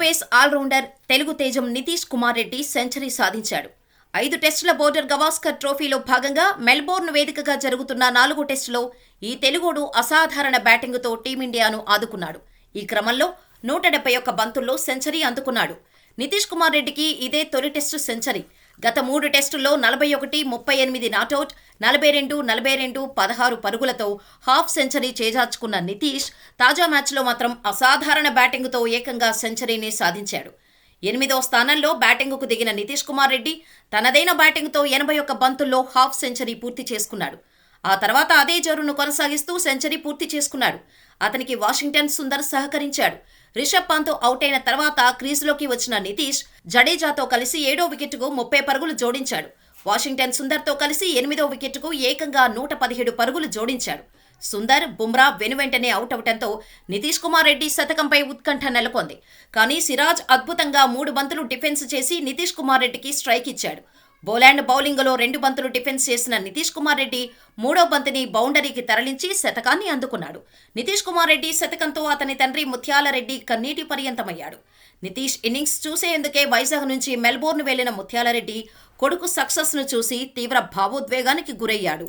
Pace all rounder Telugu తేజం Nitish Kumar Reddy century సాధించాడు. ఐదు టెస్టుల బోర్డర్ గవాస్కర్ ట్రోఫీలో భాగంగా మెల్బోర్న్ వేదికగా జరుగుతున్న నాలుగో టెస్టులో ఈ తెలుగుడు అసాధారణ బ్యాటింగుతో టీమిండియాను ఆదుకున్నాడు. ఈ క్రమంలో నూట డెబ్బై ఒక్క బంతుల్లో సెంచరీ అందుకున్నాడు. నితీష్ కుమార్ రెడ్డికి ఇదే తొలి టెస్టు సెంచరీ. గత మూడు టెస్టుల్లో నలభై ఒకటి ముప్పై ఎనిమిది నాటౌట్ నలభై రెండు నలభై రెండు పదహారు పరుగులతో హాఫ్ సెంచరీ చేజార్చుకున్న నితీష్ తాజా మ్యాచ్లో మాత్రం అసాధారణ బ్యాటింగుతో ఏకంగా సెంచరీని సాధించాడు. ఎనిమిదో స్థానంలో బ్యాటింగుకు దిగిన నితీష్ కుమార్ రెడ్డి తనదైన బ్యాటింగ్తో ఎనభై ఒక్క బంతుల్లో హాఫ్ సెంచరీ పూర్తి చేసుకున్నాడు. ఆ తర్వాత అదే జోరును కొనసాగిస్తూ సెంచరీ పూర్తి చేసుకున్నాడు. అతనికి వాషింగ్టన్ సుందర్ సహకరించాడు. రిషబ్ పంత్ అవుట్ అయిన తర్వాత క్రీజులోకి వచ్చిన నితీష్ జడేజాతో కలిసి ఏడో వికెట్కు ముప్పై పరుగులు జోడించాడు. వాషింగ్టన్ సుందర్తో కలిసి ఎనిమిదో వికెట్కు ఏకంగా నూట పదిహేడు పరుగులు జోడించాడు. సుందర్ బుమ్రా వెనువెంటనే అవుట్ అవటంతో నితీష్ కుమార్ రెడ్డి శతకంపై ఉత్కంఠ నెలకొంది. కానీ సిరాజ్ అద్భుతంగా మూడు బంతులు డిఫెన్స్ చేసి నితీష్ కుమార్ రెడ్డికి స్ట్రైక్ ఇచ్చాడు. బౌలాండ్ బౌలింగ్లో రెండు బంతులు డిఫెన్స్ చేసిన నితీష్ కుమార్ రెడ్డి మూడో బంతిని బౌండరీకి తరలించి శతకాన్ని అందుకున్నాడు. నితీష్ కుమార్ రెడ్డి శతకంతో అతని తండ్రి ముత్యాల రెడ్డి కన్నీటి పర్యంతమయ్యాడు. నితీష్ ఇన్నింగ్స్ చూసేందుకే వైజాగ్ నుంచి మెల్బోర్న్ వెళ్ళిన ముత్యాలరెడ్డి కొడుకు సక్సెస్ను చూసి తీవ్ర భావోద్వేగానికి గురయ్యాడు.